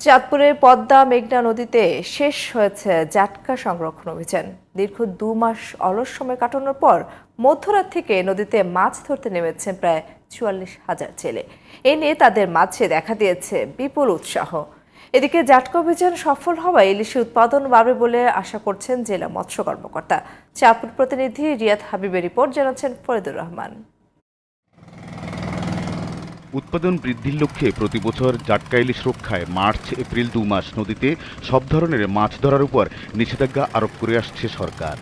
চাঁদপুরের পদ্মা মেঘনা নদীতে শেষ হয়েছে জাটকা সংরক্ষণ অভিযান। দীর্ঘ দু মাস অলস সময় কাটানোর পর মধ্যরাত থেকে নদীতে মাছ ধরতে নেমেছেন প্রায় চুয়াল্লিশ হাজার ছেলে। এ নিয়ে তাদের মাছে দেখা দিয়েছে বিপুল উৎসাহ। এদিকে জাটকা অভিযান সফল হওয়ায় ইলিশে উৎপাদন বাড়বে বলে আশা করছেন জেলা মৎস্য কর্মকর্তা। চাঁদপুর প্রতিনিধি রিয়াদ হাবিবের রিপোর্ট জানাচ্ছেন ফরিদুর রহমান। উৎপাদন বৃদ্ধির লক্ষ্যে প্রতি বছর জাটকা ইলিশ রক্ষায় মার্চ, এপ্রিল দু মাস নদীতে সব ধরনের মাছ ধরার উপর নিষেধাজ্ঞা আরোপ করে আসছে সরকার।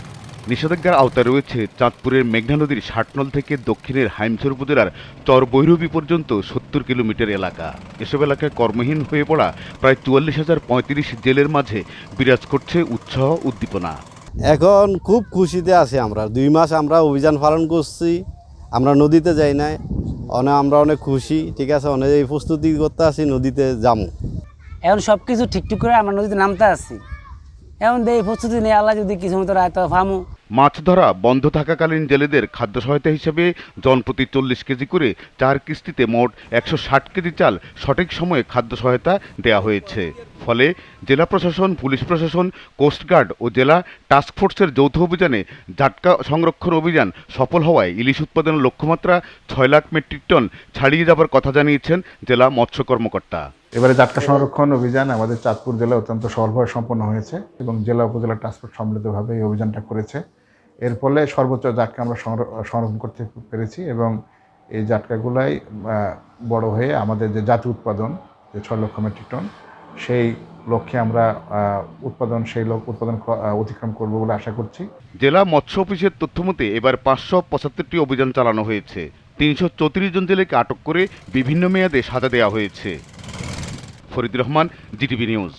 নিষেধাজ্ঞার আওতায় রয়েছে চাঁদপুরের মেঘনা নদীর ষাটনল থেকে দক্ষিণের হাইমচর উপজেলার চর বৈরবী পর্যন্ত সত্তর কিলোমিটার এলাকা। এসব এলাকায় কর্মহীন হয়ে পড়া প্রায় চুয়াল্লিশ হাজার পঁয়ত্রিশ জেলের মাঝে বিরাজ করছে উৎসাহ, উদ্দীপনা। এখন খুব খুশিতে আছি আমরা। দুই মাস আমরা অভিযান পালন করছি, আমরা নদীতে যাই নাই। অনেক আমরা অনেক খুশি, ঠিক আছে? অনেক এই প্রস্তুতি করতে আসি, নদীতে যাব এখন সব কিছু ঠিকঠাক করে আমরা নদীতে নামতে আসছি এখন এই প্রস্তুতি নিয়ে আল্লাহ যদি কিছু মতো রায় তো ফামু মাছ ধরা বন্ধ থাকাকালীন জেলেদের খাদ্য সহায়তা হিসেবে জনপ্রতি চল্লিশ কেজি করে চার কিস্তিতে মোট একশো ষাট কেজি চাল সঠিক সময়ে খাদ্য সহায়তা দেওয়া হয়েছে। ফলে জেলা প্রশাসন, পুলিশ প্রশাসন কোস্টগার্ড ও জেলা টাস্কফোর্সের যৌথ অভিযানে জাটকা সংরক্ষণ অভিযান সফল হওয়ায় ইলিশ উৎপাদনের লক্ষ্যমাত্রা ছয় লাখ মেট্রিক টন ছাড়িয়ে যাবার কথা জানিয়েছেন জেলা মৎস্য কর্মকর্তা। এবারে জাটকা সংরক্ষণ অভিযান আমাদের চাঁদপুর জেলা অত্যন্ত সফলভাবে সম্পন্ন হয়েছে এবং জেলা উপজেলা ট্রান্সপোর্ট সম্মিলিতভাবে এই অভিযানটা করেছে। এর ফলে সর্বোচ্চ জাটকা আমরা সংরক্ষণ করতে পেরেছি এবং এই জাটকাগুলাই বড় হয়ে আমাদের যে জাতীয় উৎপাদন, যে ছয় লক্ষ মেট্রিক টন, সেই লক্ষ্যে আমরা উৎপাদন, সেই লক্ষ্য উৎপাদন অতিক্রম করব বলে আশা করছি। জেলা মৎস্য অফিসের তথ্যমতে এবার পাঁচশো পঁচাত্তরটি অভিযান চালানো হয়েছে। তিনশো চৌত্রিশ জন জেলেকে আটক করে বিভিন্ন মেয়াদে সাজা দেওয়া হয়েছে। Faridur Rahman GTV news